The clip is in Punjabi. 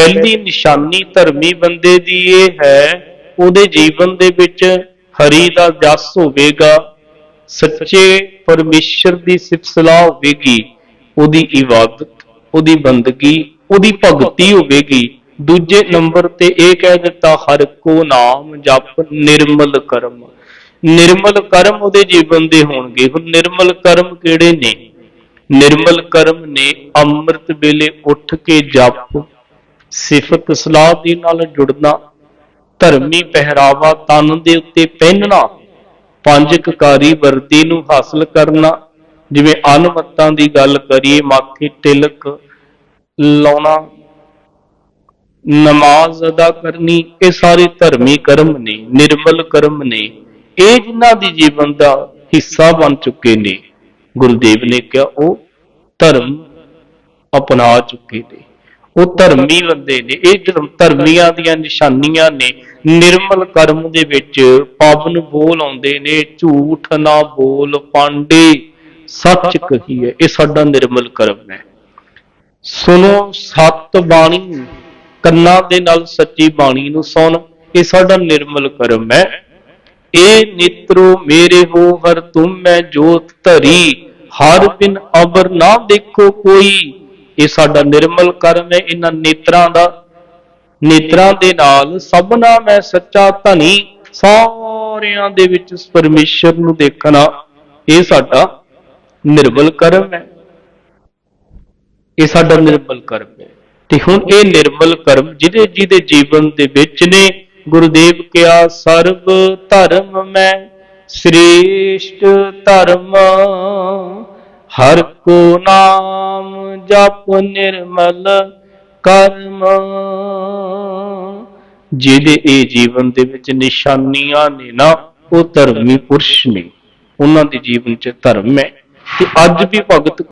ਪਹਿਲੀ ਨਿਸ਼ਾਨੀ ਧਰਮੀ ਬੰਦੇ ਦੀ ਇਹ ਹੈ, ਉਹਦੇ ਜੀਵਨ ਦੇ ਵਿੱਚ ਹਰੀ ਦਾ ਜਸ ਹੋਵੇਗਾ, ਸੱਚੇ ਪਰਮੇਸ਼ਰ ਦੀ ਸਿਫਤ ਹੋਵੇਗੀ, ਉਹਦੀ ਇਬਾਦਤ, ਉਹਦੀ ਬੰਦਗੀ, ਉਹਦੀ ਭਗਤੀ ਹੋਵੇਗੀ। ਦੂਜੇ ਨੰਬਰ ਤੇ ਇਹ ਕਹਿ ਦਿੱਤਾ, ਹਰ ਕੋ ਨਾਮ ਜਪ ਨਿਰਮਲ ਕਰਮ। ਨਿਰਮਲ ਕਰਮ ਉਹਦੇ ਜੀਵਨ ਦੇ ਹੋਣਗੇ। ਹੁਣ ਨਿਰਮਲ ਕਰਮ ਕਿਹੜੇ ਨੇ? ਨਿਰਮਲ ਕਰਮ ਨੇ ਅੰਮ੍ਰਿਤ ਵੇਲੇ ਉੱਠ ਕੇ ਜਪ ਸਿਫਤ ਸਲਾਹ ਦੇ ਨਾਲ ਜੁੜਨਾ, ਧਰਮੀ ਪਹਿਰਾਵਾ ਤਨ ਦੇ ਉੱਤੇ ਪਹਿਨਣਾ, ਪੰਜ ਕਕਾਰੀ ਵਰਦੀ ਨੂੰ ਹਾਸਲ ਕਰਨਾ, ਜਿਵੇਂ ਅਨਮਤਾਂ ਦੀ ਗੱਲ ਕਰੀਏ ਮਾਥੇ ਤਿਲਕ ਲਾਉਣਾ, ਨਮਾਜ਼ ਅਦਾ ਕਰਨੀ, ਇਹ ਸਾਰੇ ਧਰਮੀ ਕਰਮ ਨੇ, ਨਿਰਮਲ ਕਰਮ ਨੇ, ਇਹ ਜਿਨ੍ਹਾਂ ਦੀ ਜੀਵਨ ਦਾ ਹਿੱਸਾ ਬਣ ਚੁੱਕੇ ਨੇ। ਗੁਰਦੇਵ ਨੇ ਕਿਹਾ, ਉਹ ਧਰਮ ਅਪਣਾ ਚੁੱਕੇ ਨੇ। ਉਹ ਧਰਮੀ ਬੰਦੇ ਨੇ, ਇਹ ਧਰਮੀਆਂ ਦੀਆਂ ਨਿਸ਼ਾਨੀਆਂ ਨੇ। ਨਿਰਮਲ ਕਰਮ ਦੇ ਵਿੱਚ ਪਾਵਨ ਬੋਲ ਆਉਂਦੇ ਨੇ, ਝੂਠ ਨਾ ਬੋਲ ਪਾਂਡੇ। ਸੱਚ ਕਹੀਏ, ਇਹ ਸਾਡਾ ਨਿਰਮਲ ਕਰਮ ਹੈ। ਸੁਣੋ ਸਤ ਬਾਣੀ, ਕੰਨਾਂ ਦੇ ਨਾਲ ਸੱਚੀ ਬਾਣੀ ਨੂੰ ਸੁਣ, ਇਹ ਸਾਡਾ ਨਿਰਮਲ ਕਰਮ ਹੈ। ਇਹ ਨਿਤਰੋ ਮੇਰੇ ਹੋ ਹਰ ਤੁਮ ਮੈਂ ਜੋਤ ਧਰੀ, ਹਰ ਬਿਨ ਅਬਰ ਨਾ ਦੇਖੋ ਕੋਈ। ਇਹ ਸਾਡਾ ਨਿਰਮਲ ਕਰਮ ਹੈ, ਇਹਨਾਂ ਨੇਤਰਾਂ ਦਾ। ਨੇਤਰਾਂ ਦੇ ਨਾਲ ਸਭਨਾ ਮੈਂ ਸੱਚਾ ਧਨੀ, ਸਾਰਿਆਂ ਦੇ ਵਿੱਚ ਉਸ ਪਰਮੇਸ਼ਰ ਨੂੰ ਦੇਖਣਾ, ਇਹ ਸਾਡਾ ਨਿਰਮਲ ਕਰਮ ਹੈ। ਇਹ ਸਾਡਾ ਨਿਰਮਲ ਕਰਮ ਹੈ। ਤੇ ਹੁਣ ਇਹ ਨਿਰਮਲ ਕਰਮ ਜਿਹਦੇ ਜਿਹਦੇ ਜੀਵਨ ਦੇ ਵਿੱਚ ਨੇ, ਗੁਰਦੇਵ ਕਿਹਾ, ਸਰਬ ਧਰਮ ਮੈਂ ਸ੍ਰੇਸ਼ਟ ਧਰਮ। ਹਰ ਕੋ ਨਾਮ ਜਪ ਨਿਰਮਲ ਕਰਮ। ਜਿਹਦੇ ਇਹ ਜੀਵਨ ਦੇ ਵਿੱਚ ਨਿਸ਼ਾਨੀਆਂ ਨੇ ਨਾ, ਉਹ ਧਰਮੀ ਪੁਰਸ਼ ਨੇ। ਉਹਨਾਂ ਦੇ ਜੀਵਨ 'ਚ ਧਰਮ ਹੈ ਕਿ ਅੱਜ ਵੀ ਭਗਤ